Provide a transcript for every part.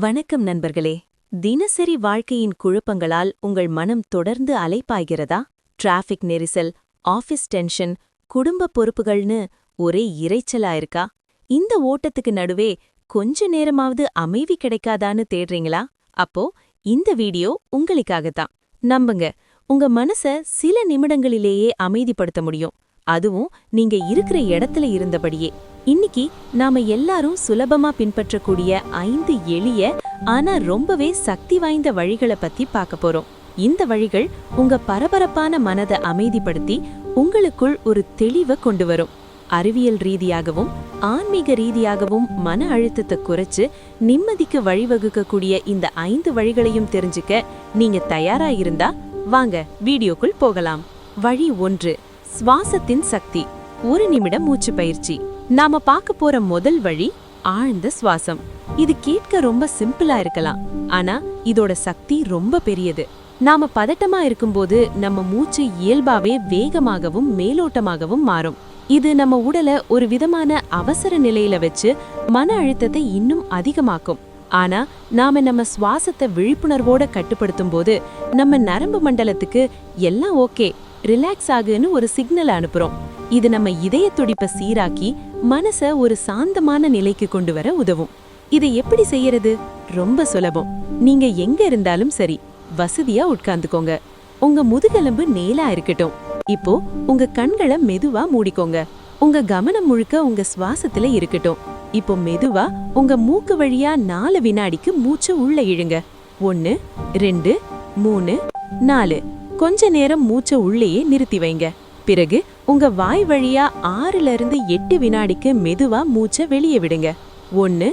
வணக்கம் நண்பர்களே. தினசரி வாழ்க்கையின் குழப்பங்களால் உங்கள் மனம் தொடர்ந்து அலைப்பாய்கிறதா? டிராஃபிக் நெரிசல் ஆஃபீஸ் டென்ஷன் குடும்ப பொறுப்புகள்னு ஒரே இரைச்சலா இருக்கா? இந்த ஓட்டத்துக்கு நடுவே கொஞ்ச நேரமாவது அமைதி கிடைக்காதான்னு தேடுறீங்களா? அப்போ இந்த வீடியோ உங்களுக்காகத்தான். நம்புங்க உங்க மனச சில நிமிடங்களிலேயே அமைதிப்படுத்த முடியும். அதுவும் நீங்க இருக்கிற இடத்துல இருந்தபடியே. இன்னைக்கு நாம எல்லாரும் சுலபமா பின்பற்றக்கூடிய ஐந்து எளிய ஆனா ரொம்பவே சக்தி வாய்ந்த வழிகளை பத்தி பார்க்க போறோம். இந்த வழிகள் உங்க பரபரப்பான மனதை அமைதிப்படுத்தி உங்களுக்குள் ஒரு தெளிவை கொண்டு வரும். அறிவியல் ரீதியாகவும் ஆன்மீக ரீதியாகவும் மன அழுத்தத்தை குறைச்சு நிம்மதிக்கு வழிவகுக்கக்கூடிய இந்த ஐந்து வழிகளையும் தெரிஞ்சுக்க நீங்க தயாரா இருந்தா வாங்க வீடியோக்குள் போகலாம். வழி ஒன்று சுவாசத்தின் சக்தி. ஒரு நிமிடம் மூச்சு பயிற்சி. நாம பார்க்க போற முதல் வழி ஆழ்ந்த சுவாசம். இது கேட்க ரொம்ப சிம்பிளா இருக்கலாம். ஆனா இதோட சக்தி ரொம்ப பெரியது. நாம பதட்டமா இருக்கும்போது நம்ம மூச்சு இயல்பாவே வேகமாகவும் மேலோட்டமாகவும் மாறும். இது நம்ம உடலை ஒரு விதமான அவசர நிலையில வச்சு மன அழுத்தத்தை இன்னும் அதிகமாக்கும். ஆனா நாம நம்ம சுவாசத்தை விழிப்புணர்வோட கட்டுப்படுத்தும் போது நம்ம நரம்பு மண்டலத்துக்கு எல்லாம் ஓகே. ரிலாக்ஸ் ஆகுன்னு ஒரு சிக்னல் அனுப்புறோம். இது நம்ம இதய துடிப்பை சீராக்கி மனச ஒரு சாந்தமான நிலைக்கு கொண்டு வர உதவும். இதை எப்படி செய்யறது? ரொம்ப சுலபம். நீங்க எங்க இருந்தாலும் சரி வசதியா உட்கார்ந்துக்கோங்க. உங்க முதுகெலும்பு நேலா இருக்கட்டும். இப்போ உங்க கண்களை மெதுவா மூடிக்கோங்க. உங்க கவனம் முழுக்க உங்க சுவாசத்துல இருக்கட்டும். இப்போ மெதுவா உங்க மூக்கு வழியா நாலு வினாடிக்கு மூச்சை உள்ள இழுங்க. ஒன்னு ரெண்டு மூணு நாலு. கொஞ்ச நேரம் மூச்சை உள்ளேயே நிறுத்தி வைங்க. பிறகு உங்க வாய் வழியா ஆறுல இருந்து எட்டு வினாடிக்கு மெதுவா மூச்சை வெளியே விடுங்க. ஒன்னு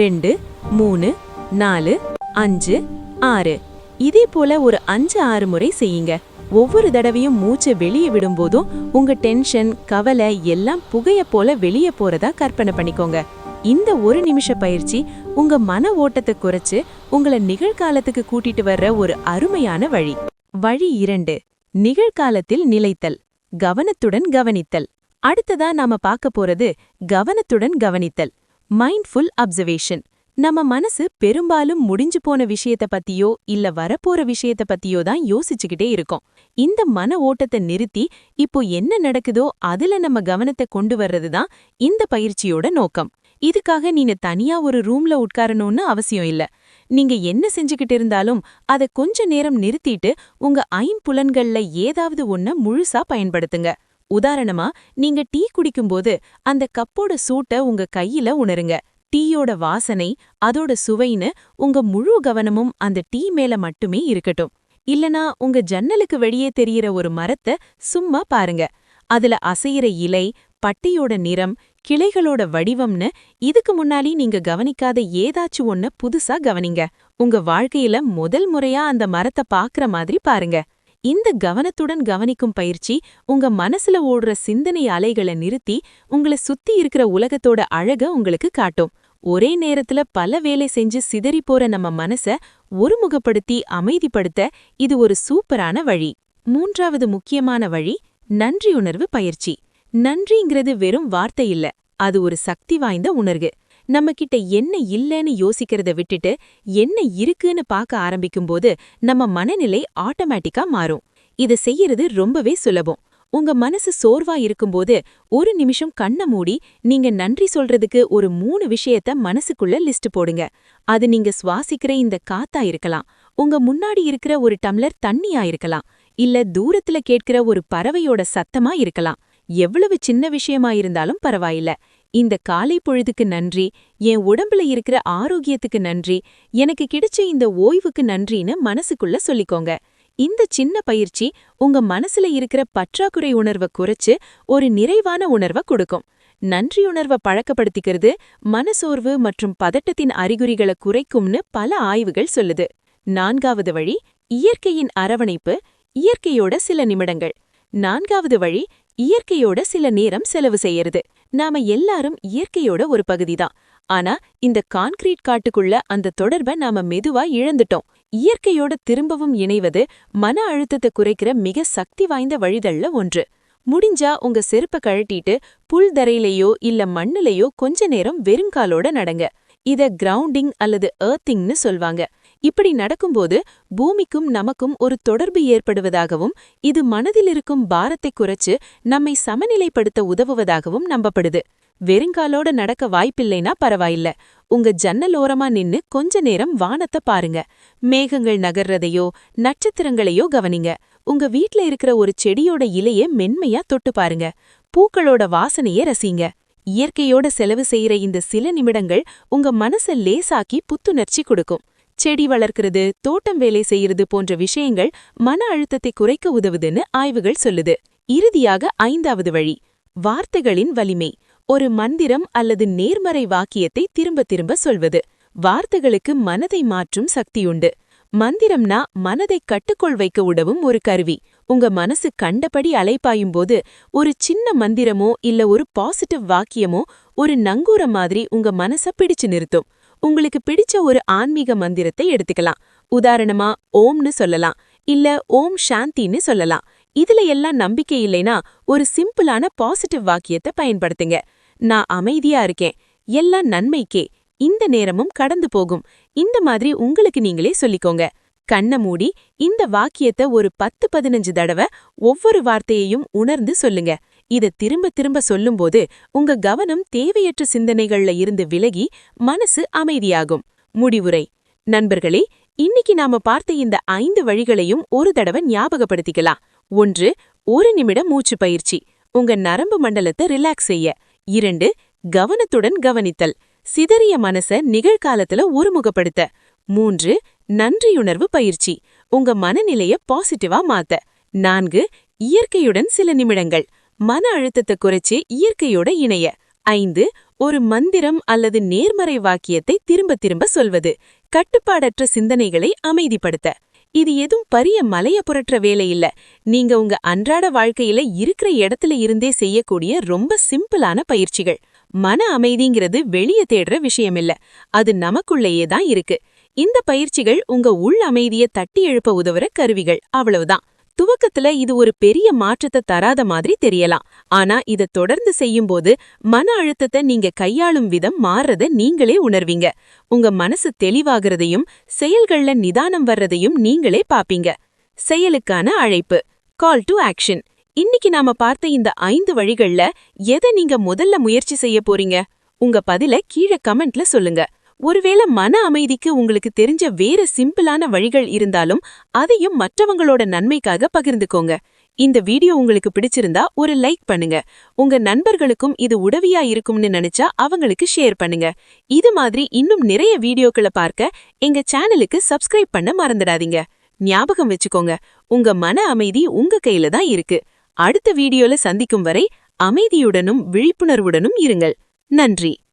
ரெண்டு மூணு நாலு அஞ்சு ஆறு. இதே போல ஒரு அஞ்சு ஆறு முறை செய்யுங்க. ஒவ்வொரு தடவையும் மூச்சை வெளியே விடும்போதும் உங்க டென்ஷன் கவலை எல்லாம் புகைய போல வெளியே போறதா கற்பனை பண்ணிக்கோங்க. இந்த ஒரு நிமிஷ பயிற்சி உங்க மன ஓட்டத்தை குறைச்சு உங்களை நிகழ்காலத்துக்கு கூட்டிட்டு வர்ற ஒரு அருமையான வழி. வழி இரண்டு. நிகழ்காலத்தில் நிலைத்தல். கவனத்துடன் கவனித்தல். அடுத்ததா நாம பார்க்க போறது கவனத்துடன் கவனித்தல். மைண்ட்ஃபுல் அப்சர்வேஷன் நம்ம மனசு பெரும்பாலும் முடிஞ்சு போன விஷயத்த பத்தியோ இல்ல வரப்போற விஷயத்த பத்தியோ தான் யோசிச்சுக்கிட்டே இருக்கோம். இந்த மன ஓட்டத்தை நிறுத்தி இப்போ என்ன நடக்குதோ அதுல நம்ம கவனத்தை கொண்டு வர்றது தான் இந்த பயிற்சியோட நோக்கம். இதுக்காக நீங்க தனியா ஒரு ரூம்ல உட்காரணும்னு அவசியம் இல்ல. நீங்க என்ன செஞ்சுக்கிட்டு இருந்தாலும் அதை கொஞ்ச நேரம் நிறுத்திட்டு உங்க ஐம்புலன்கள்ல ஏதாவது ஒன்ன முழுசா பயன்படுத்துங்க. உதாரணமா நீங்க டீ குடிக்கும்போது அந்த கப்போட சூட்ட உங்க கையில உணருங்க. டீயோட வாசனை அதோட சுவைன்னு உங்க முழு கவனமும் அந்த டீ மேல மட்டுமே இருக்கட்டும். இல்லனா உங்க ஜன்னலுக்கு வெளியே தெரியற ஒரு மரத்தை சும்மா பாருங்க. அதுல அசையிற இலை பட்டியோட நிறம் கிளைகளோட வடிவம்னு இதுக்கு முன்னாடி நீங்க கவனிக்காத ஏதாச்சும் ஒன்ன புதுசா கவனிங்க. உங்க வாழ்க்கையில முதல் முறையா அந்த மரத்தை பாக்குற மாதிரி பாருங்க. இந்த கவனத்துடன் கவனிக்கும் பயிற்சி உங்க மனசுல ஓடுற சிந்தனை அலைகளை நிறுத்தி உங்களை சுத்தி இருக்கிற உலகத்தோட அழக உங்களுக்கு காட்டும். ஒரே நேரத்துல பல வேலை செஞ்சு சிதறி போற நம்ம மனச ஒருமுகப்படுத்தி அமைதிப்படுத்த இது ஒரு சூப்பரான வழி. மூன்றாவது முக்கியமான வழி நன்றியுணர்வு பயிற்சி. நன்றிங்கிறது வெறும் வார்த்தை இல்ல. அது ஒரு சக்தி வாய்ந்த உணர்வு. நம்ம கிட்ட என்ன இல்லைன்னு யோசிக்கிறத விட்டுட்டு என்ன இருக்குன்னு பார்க்க ஆரம்பிக்கும்போது நம்ம மனநிலை ஆட்டோமேட்டிக்கா மாறும். இத செய்யறது ரொம்பவே சுலபம். உங்க மனசு சோர்வா இருக்கும்போது ஒரு நிமிஷம் கண்ண மூடி நீங்க நன்றி சொல்றதுக்கு ஒரு மூணு விஷயத்த மனசுக்குள்ள லிஸ்ட் போடுங்க. அது நீங்க சுவாசிக்கிற இந்த காத்தா இருக்கலாம். உங்க முன்னாடி இருக்கிற ஒரு டம்ளர் தண்ணியா இருக்கலாம். இல்ல தூரத்துல கேட்கிற ஒரு பறவையோட சத்தமா இருக்கலாம். எவ்வளவு சின்ன விஷயமா இருந்தாலும் பரவாயில்ல. இந்த காலை பொழுதுக்கு நன்றி என் உடம்புல இருக்கிற ஆரோக்கியத்துக்கு நன்றி எனக்கு கிடைச்ச இந்த ஓய்வுக்கு நன்றின்னு மனசுக்குள்ள சொல்லிக்கோங்க. இந்த சின்ன பயிற்சி உங்க மனசுல இருக்கிற பற்றாக்குறை உணர்வை குறைச்சு ஒரு நிறைவான உணர்வை கொடுக்கும். நன்றியுணர்வை பழக்கப்படுத்திக்கிறது மனசோர்வு மற்றும் பதட்டத்தின் அறிகுறிகளை குறைக்கும்னு பல ஆய்வுகள் சொல்லுது. நான்காவது வழி இயற்கையின் அரவணைப்பு இயற்கையோட சில நிமிடங்கள். நான்காவது வழி இயற்கையோட சில நேரம் செலவு செய்யறது. நாம எல்லாரும் இயற்கையோட ஒரு பகுதிதான். ஆனா இந்த கான்கிரீட் காட்டுக்குள்ள அந்த தொடர்பை நாம மெதுவா இழந்துட்டோம். இயற்கையோட திரும்பவும் இணைவது மன அழுத்தத்தை குறைக்கிற மிக சக்தி வாய்ந்த வழிதள்ள ஒன்று. முடிஞ்சா உங்க செருப்ப கழட்டிட்டு புல் தரையிலையோ இல்ல மண்ணுலையோ கொஞ்ச நேரம் வெறுங்காலோட நடங்க. இத கிரவுண்டிங் அல்லது ஏர்த்திங்னு சொல்வாங்க. இப்படி நடக்கும்போது பூமிக்கும் நமக்கும் ஒரு தொடர்பு ஏற்படுவதாகவும் இது மனதில் இருக்கும் பாரத்தை குறைச்சு நம்மை சமநிலைப்படுத்த உதவுவதாகவும் நம்பப்படுது. வெறுங்காலோட நடக்க வாய்ப்பில்லைனா பரவாயில்ல. உங்க ஜன்னல் ஓரமா நின்னு கொஞ்ச நேரம் வானத்தை பாருங்க. மேகங்கள் நகர்றதையோ நட்சத்திரங்களையோ கவனிங்க. உங்க வீட்ல இருக்கிற ஒரு செடியோட இலைய மென்மையா தொட்டு பாருங்க. பூக்களோட வாசனைய ரசிங்க. இயற்கையோட செலவு செய்யற இந்த சில நிமிடங்கள் உங்க மனச லேசாக்கி புத்துணர்ச்சி கொடுக்கும். செடி வளர்க்கிறது தோட்டம் வேலை செய்யறது போன்ற விஷயங்கள் மன அழுத்தத்தை குறைக்க உதவுதுன்னு ஆய்வுகள் சொல்லுது. இறுதியாக ஐந்தாவது வழி வார்த்தைகளின் வலிமை. ஒரு மந்திரம் அல்லது நேர்மறை வாக்கியத்தை திரும்ப திரும்ப சொல்வது. வார்த்தைகளுக்கு மனதை மாற்றும் சக்தியுண்டு. மந்திரம்னா மனதை கட்டுக்கொள் வைக்க உதவும் ஒரு கருவி. உங்க மனசு கண்டபடி அலைப்பாயும் போது ஒரு சின்ன மந்திரமோ இல்ல ஒரு பாசிட்டிவ் வாக்கியமோ ஒரு நங்கூர மாதிரி உங்க மனச பிடிச்சு நிறுத்தும். உங்களுக்கு பிடிச்ச ஒரு ஆன்மீக மந்திரத்தை எடுத்துக்கலாம். உதாரணமா ஓம்னு சொல்லலாம் இல்ல ஓம் சாந்தின்னு சொல்லலாம். இதுல எல்லாம் நம்பிக்கை இல்லைனா ஒரு சிம்பிளான பாசிட்டிவ் வாக்கியத்தை பயன்படுத்துங்க. நான் அமைதியா இருக்கேன். எல்லாம் நன்மைக்கே. இந்த நேரமும் கடந்து போகும். இந்த மாதிரி உங்களுக்கு நீங்களே சொல்லிக்கோங்க. கண்ண மூடி இந்த வாக்கியத்தை ஒரு பத்து பதினஞ்சு தடவை ஒவ்வொரு வார்த்தையையும் உணர்ந்து சொல்லுங்க. இத திரும்ப திரும்ப சொல்லும்போது உங்க கவனம் தேவையற்ற சிந்தனைகள்ல இருந்து விலகி மனசு அமைதியாகும். முடிவுரை. நண்பர்களே இன்னைக்கு நாம பார்த்த இந்த ஐந்து வழிகளையும் ஒரு தடவை ஞாபகப்படுத்திக்கலாம். ஒன்று ஒரு நிமிடம் மூச்சு பயிற்சி. உங்க நரம்பு மண்டலத்தை ரிலாக்ஸ் செய்ய. இரண்டு கவனத்துடன் கவனித்தல். சிதறிய மனச நிகழ்காலத்துல ஒருமுகப்படுத்த. மூன்று நன்றியுணர்வு பயிற்சி. உங்க மனநிலைய பாசிட்டிவா மாத்த. நான்கு இயற்கையுடன் சில நிமிடங்கள். மன அழுத்தத்தை குறைச்சு இயற்கையோட இணைய. ஐந்து ஒரு மந்திரம் அல்லது நேர்மறை வாக்கியத்தை திரும்ப திரும்ப சொல்வது. கட்டுப்பாடற்ற சிந்தனைகளை அமைதிப்படுத்த. இது எதுவும் பரிய மலைய புரட்டுற வேலை இல்ல. நீங்க உங்க அன்றாட வாழ்க்கையில இருக்கிற இடத்துல இருந்தே செய்யக்கூடிய ரொம்ப சிம்பிளான பயிற்சிகள். மன அமைதிங்கிறது வெளிய தேடுற விஷயம் இல்ல. அது நமக்குள்ளேயே தான் இருக்கு. இந்த பயிற்சிகள் உங்க உள் அமைதிய தட்டி எழுப்ப உதவுற கருவிகள். அவ்வளவுதான். துவக்கத்துல இது ஒரு பெரிய மாற்றத்தை தராத மாதிரி தெரியலாம். ஆனா இத தொடர்ந்து செய்யும்போது மன அழுத்தத்தை நீங்க கையாளும் விதம் மாறுறத நீங்களே உணர்வீங்க. உங்க மனசு தெளிவாகிறதையும் செயல்கள்ல நிதானம் வர்றதையும் நீங்களே பாப்பீங்க. செயலுக்கான அழைப்பு கால் டு ஆக்ஷன் இன்னைக்கு நாம பார்த்த இந்த ஐந்து வழிகள்ல எதை நீங்க முதல்ல முயற்சி செய்ய போறீங்க? உங்க பதில கீழே கமெண்ட்ல சொல்லுங்க. ஒருவேளை மன அமைதிக்கு உங்களுக்கு தெரிஞ்ச வேற சிம்பிளான வழிகள் இருந்தாலும் அதையும் மற்றவங்களோட நன்மைக்காக பகிர்ந்துக்கோங்க. இந்த வீடியோ உங்களுக்கு பிடிச்சிருந்தா ஒரு லைக் பண்ணுங்க. உங்க நண்பர்களுக்கும் இது உதவியா இருக்கும்னு நினைச்சா அவங்களுக்கு ஷேர் பண்ணுங்க. இது மாதிரி இன்னும் நிறைய வீடியோக்களை பார்க்க எங்க சேனலுக்கு சப்ஸ்கிரைப் பண்ண மறந்துடாதீங்க. ஞாபகம் வச்சுக்கோங்க உங்க மன அமைதி உங்க கையில தான் இருக்கு. அடுத்த வீடியோல சந்திக்கும் வரை அமைதியுடனும் விழிப்புணர்வுடனும் இருங்கள். நன்றி.